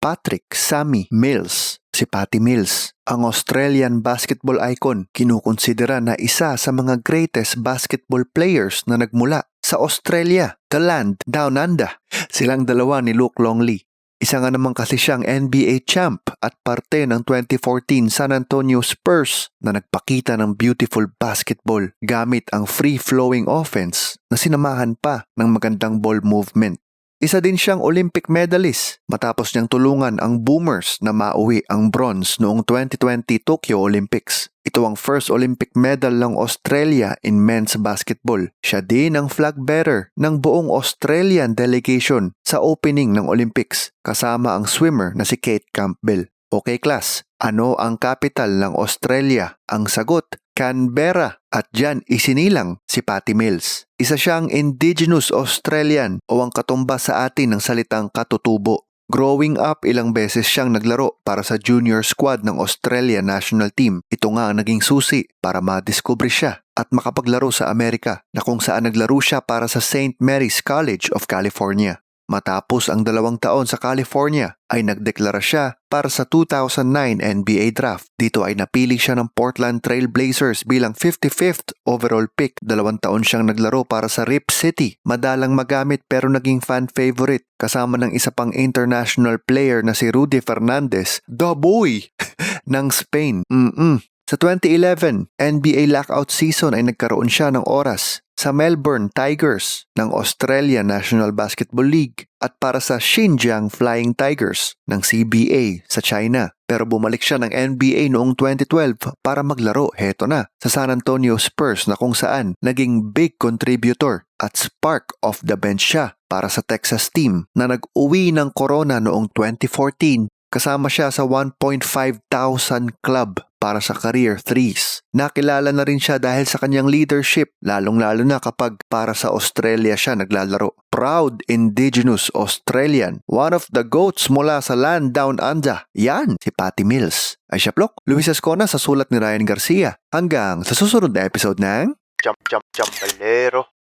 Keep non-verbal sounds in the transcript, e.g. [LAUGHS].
Patrick Sammy Mills. Si Patty Mills, ang Australian basketball icon, kinukonsidera na isa sa mga greatest basketball players na nagmula sa Australia, the land down under. Silang dalawa ni Luke Longley. Isa nga naman kasi siyang NBA champ at parte ng 2014 San Antonio Spurs na nagpakita ng beautiful basketball gamit ang free-flowing offense na sinamahan pa ng magandang ball movement. Isa din siyang Olympic medalist matapos niyang tulungan ang Boomers na mauwi ang bronze noong 2020 Tokyo Olympics. Ito ang first Olympic medal ng Australia in men's basketball. Siya din ang flag bearer ng buong Australian delegation sa opening ng Olympics kasama ang swimmer na si Kate Campbell. Okay class, ano ang capital ng Australia? Ang sagot, Canberra. At dyan isinilang si Patty Mills. Isa siyang indigenous Australian o ang katumbas sa atin ng salitang katutubo. Growing up, ilang beses siyang naglaro para sa junior squad ng Australia national team. Ito nga ang naging susi para madiskubre siya at makapaglaro sa Amerika na kung saan naglaro siya para sa St. Mary's College of California. Matapos ang dalawang taon sa California ay nagdeklara siya para sa 2009 NBA Draft. Dito ay napili siya ng Portland Trail Blazers bilang 55th overall pick. Dalawang taon siyang naglaro para sa Rip City. Madalang magamit pero naging fan favorite kasama ng isa pang international player na si Rudy Fernandez, the boy [LAUGHS] ng Spain. Mm-mm. Sa 2011, NBA lockout season ay nagkaroon siya ng oras sa Melbourne Tigers ng Australia National Basketball League at para sa Xinjiang Flying Tigers ng CBA sa China. Pero bumalik siya ng NBA noong 2012 para maglaro, heto na, sa San Antonio Spurs na kung saan naging big contributor at spark of the bench siya para sa Texas team na nag-uwi ng corona noong 2014 Kasama siya sa 1.5 thousand club para sa career threes. Nakilala na rin siya dahil sa kanyang leadership, lalong-lalo na kapag para sa Australia siya naglalaro. Proud Indigenous Australian, one of the goats mula sa land down under. Yan, si Patty Mills. Ay siya plok, Luis Ascona sa sulat ni Ryan Garcia. Hanggang sa susunod na episode ng Jump, jump, jump, balero.